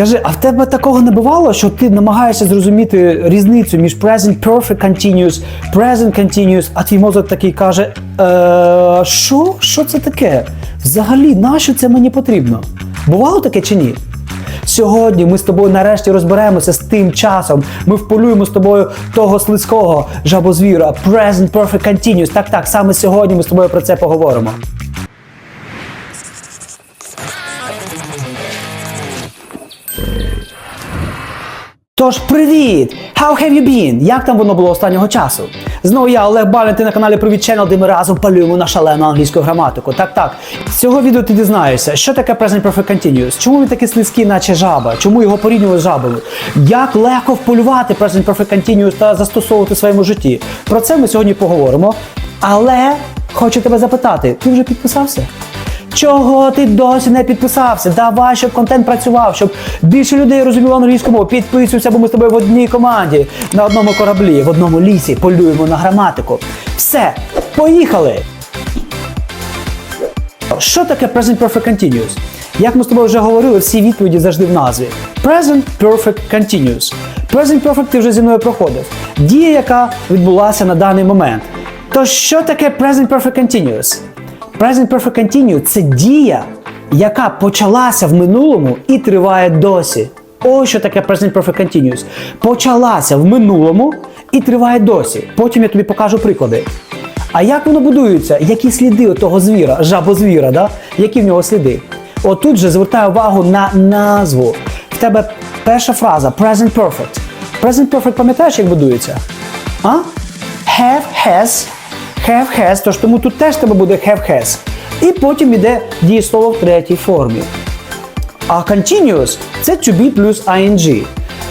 Скажи, а в тебе такого не бувало, що ти намагаєшся зрозуміти різницю між present perfect continuous, present continuous, а твій мозок такий каже: е, що? Що це таке? Взагалі, нащо це мені потрібно? Бувало таке чи ні? Сьогодні ми з тобою нарешті розберемося з тим часом. Ми вполюємо з тобою того слизького жабозвіра. Present Perfect Continuous. Так, так, саме сьогодні ми з тобою про це поговоримо. Тож, привіт! How have you been? Як там воно було останнього часу? Знову я, Олег Балін, ти на каналі Привіт Channel, де ми разом палюємо на шалену англійську граматику. Так, так. З цього відео ти дізнаєшся, що таке Present Perfect Continuous, чому він такий слизький, наче жаба, чому його порівнювали з жабою, як легко вполювати Present Perfect Continuous та застосовувати в своєму житті. Про це ми сьогодні поговоримо. Але хочу тебе запитати, ти вже підписався? Чого ти досі не підписався? Давай, щоб контент працював, щоб більше людей розуміло англійську мову. Підписуйся, бо ми з тобою в одній команді, на одному кораблі, в одному лісі, полюємо на граматику. Все, поїхали! Що таке Present Perfect Continuous? Як ми з тобою вже говорили, всі відповіді завжди в назві. Present Perfect Continuous. Present Perfect ти вже зі мною проходив. Дія, яка відбулася на даний момент. То що таке Present Perfect Continuous? Present Perfect Continuous – це дія, яка почалася в минулому і триває досі. Ось що таке Present Perfect Continuous. Почалася в минулому і триває досі. Потім я тобі покажу приклади. А як воно будується? Які сліди того звіра, жабозвіра, да? які в нього сліди? Отут же звертаю увагу на назву. В тебе перша фраза Present Perfect. Present Perfect пам'ятаєш, як будується? А? Have, has, have, has, тож тому тут теж тебе буде have, has. І потім іде дієслово в третій формі. А continuous це to be плюс ing.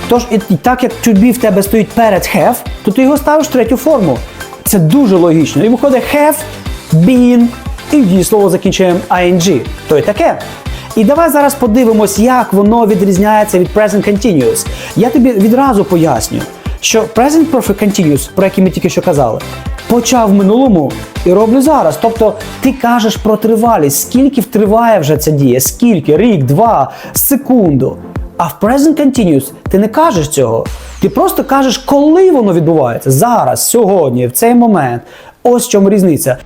Тож, і так як to be в тебе стоїть перед have, то ти його ставиш в третю форму. Це дуже логічно. І виходить have, been, і дієслово закінчуємо ing. То й таке. І давай зараз подивимось, як воно відрізняється від present continuous. Я тобі відразу поясню, що present perfect continuous, про який ми тільки що казали, почав в минулому і роблю зараз. Тобто ти кажеш про тривалість, скільки втриває вже ця дія, скільки, рік, два, секунду. А в present continuous ти не кажеш цього. Ти просто кажеш, коли воно відбувається. Зараз, сьогодні, в цей момент. Ось в чому різниця.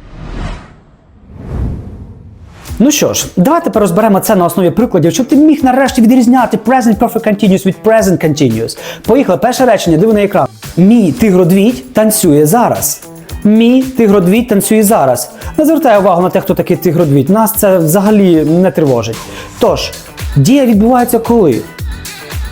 Ну що ж, давай тепер розберемо це на основі прикладів, щоб ти міг нарешті відрізняти present perfect continuous від present continuous. Поїхали, перше речення, диви на екран. Мій тигродвідь танцює зараз. Мій тигродвідь танцює зараз. Не звертай увагу на те, хто такий тигродвідь. Нас це взагалі не тривожить. Тож, дія відбувається коли?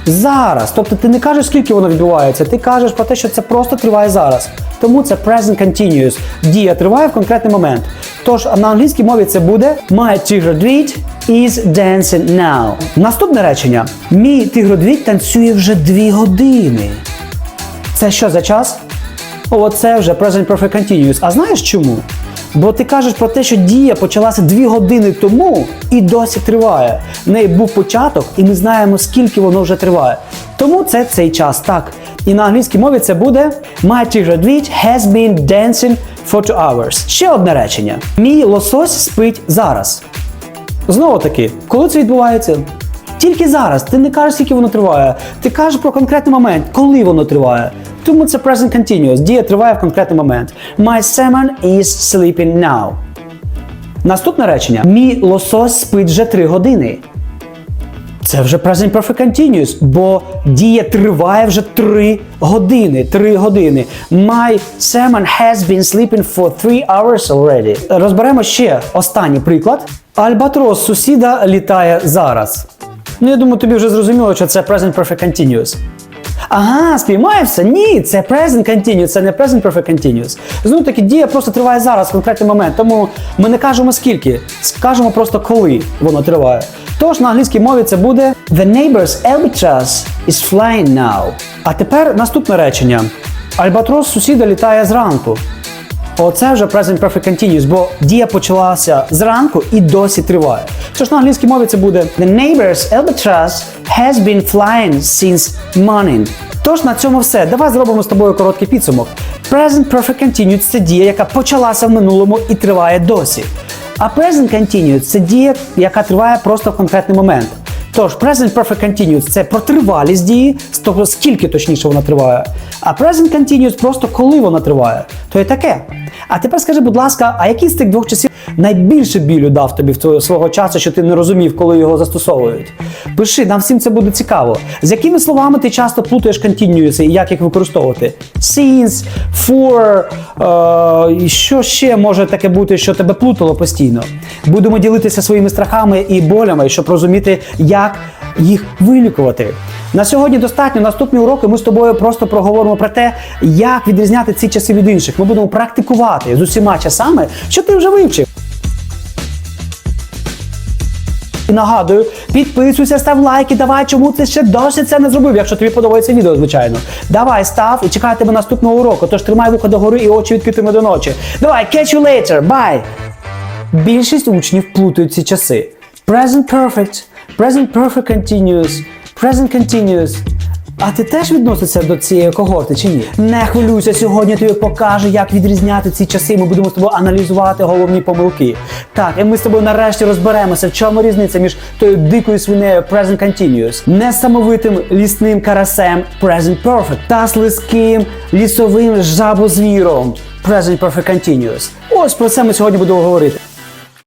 Зараз. Тобто ти не кажеш, скільки воно відбувається, ти кажеш про те, що це просто триває зараз. Тому це present continuous. Дія триває в конкретний момент. Тож на англійській мові це буде My тигродвідь is dancing now. Наступне речення. Мій тигродвідь танцює вже дві години. Це що за час? Оце вже present perfect continuous. А знаєш чому? Бо ти кажеш про те, що дія почалася дві години тому і досі триває. В неї був початок, і ми знаємо, скільки воно вже триває. Тому це цей час так. І на англійській мові це буде My тигродвідь has been dancing for two hours. Ще одне речення. Мій лосось спить зараз. Знову таки, коли це відбувається? Тільки зараз. Ти не кажеш, скільки воно триває. Ти кажеш про конкретний момент, коли воно триває. Тому це present continuous. Дія триває в конкретний момент. My salmon is sleeping now. Наступне речення. Мій лосось спить вже 3 години. Це вже present perfect continuous, бо дія триває вже 3 години. 3 години. My salmon has been sleeping for 3 hours already. Розберемо ще останній приклад. Альбатрос сусіда літає зараз. Ну, я думаю, тобі вже зрозуміло, що це present perfect continuous. Ага, спіймаєшся? Ні, це present continuous, це не present perfect continuous. Знову таки, дія просто триває зараз, в конкретний момент. Тому ми не кажемо скільки, скажемо просто коли воно триває. Тож на англійській мові це буде The neighbor's albatross is flying now. А тепер наступне речення. Альбатрос сусіда літає зранку. Оце вже present perfect continuous, бо дія почалася зранку і досі триває. Що ж на англійській мові це буде The neighbor's albatross has been flying since morning. Тож на цьому все. Давай зробимо з тобою короткий підсумок. Present perfect Continued – це дія, яка почалася в минулому і триває досі. А present Continued – це дія, яка триває просто в конкретний момент. Тож, present perfect continuous – це про тривалість дії, тобто скільки точніше вона триває. А present continuous просто коли вона триває. То є таке. А тепер скажи, будь ласка, а який з цих двох часів найбільше білю дав тобі в свого часу, що ти не розумів, коли його застосовують? Пиши, нам всім це буде цікаво. З якими словами ти часто плутаєш continuous і як їх використовувати? Since, for, е, що ще може таке бути, що тебе плутало постійно? Будемо ділитися своїми страхами і болями, щоб розуміти, як їх вилікувати. На сьогодні достатньо. Наступні уроки ми з тобою просто проговоримо про те, як відрізняти ці часи від інших. Ми будемо практикувати з усіма часами, що ти вже вивчив. Нагадую, підписуйся, став лайки, давай, чому ти ще досі це не зробив, якщо тобі подобається відео, звичайно. Давай, став і чекай тебе наступного уроку. Тож тримай вуха догори і очі відкритими до ночі. Давай, catch you later, bye! Більшість учнів плутають ці часи. Present perfect, present perfect continuous, present continuous. А ти теж відносишся до цієї когорти чи ні? Не хвилюйся, сьогодні тобі покажу, як відрізняти ці часи. Ми будемо з тобою аналізувати головні помилки. Так, і ми з тобою нарешті розберемося, в чому різниця між тою дикою свинею present continuous, несамовитим лісним карасем present perfect та слизьким лісовим жабозвіром present perfect continuous. Ось про це ми сьогодні будемо говорити.